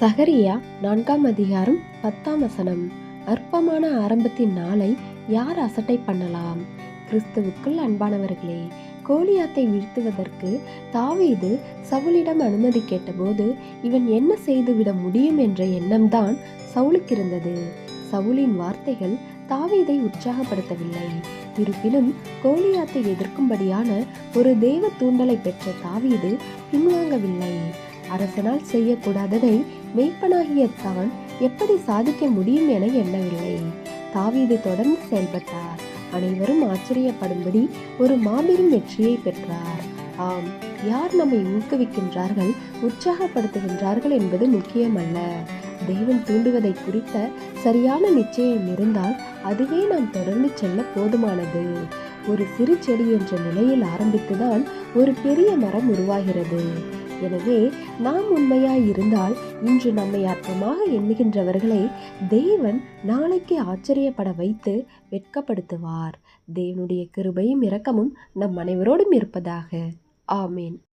சகரியா நான்காம் அதிகாரம் பத்தாம் வசனம். அற்பமான ஆரம்பத்தின் நாளை யார் அசட்டை பண்ணலாம்? கிறிஸ்துவுக்குள் அன்பானவர்களே கோலியாத்தை வீழ்த்துவதற்கு தாவீது சவுலிடம் அனுமதி கேட்டபோது இவன் என்ன செய்துவிட முடியும் என்ற எண்ணம்தான் சவுலுக்கு இருந்தது. சவுலின் வார்த்தைகள் தாவீதை உற்சாகப்படுத்தவில்லை. இருப்பினும் கோலியாத்தை எதிர்க்கும்படியான ஒரு தெய்வ தூண்டலை பெற்ற தாவீது பின்வாங்கவில்லை. அரசனால் செய்யக்கூடாததை மெய்ப்பனாகிய தான் எப்படி சாதிக்க முடியும் என எண்ணவில்லை. தாவீது தொடர்ந்து செயல்பட்டார். அனைவரும் ஆச்சரியப்படும்படி ஒரு மாபெரும் வெற்றியை பெற்றார். ஆம் யார் நம்மை ஊக்குவிக்கின்றார்கள் உற்சாகப்படுத்துகின்றார்கள் என்பது முக்கியமல்ல. தெய்வம் தூண்டுவதை குறித்த சரியான நிச்சயம் இருந்தால் அதுவே நாம் தொடர்ந்து செல்ல போதுமானது. ஒரு சிறு செடி என்ற நிலையில் ஆரம்பித்துதான் ஒரு பெரிய மரம் உருவாகிறது. எனவே நாம் உண்மையாய் இருந்தால் இன்று நம்மை அற்பமாக எண்ணுகின்றவர்களை தேவன் நாளைக்கு ஆச்சரியப்பட வைத்து வெட்கப்படுத்துவார். தேவனுடைய கிருபையும் இரக்கமும் நம் அனைவரோடும் இருப்பதாக. ஆமேன்.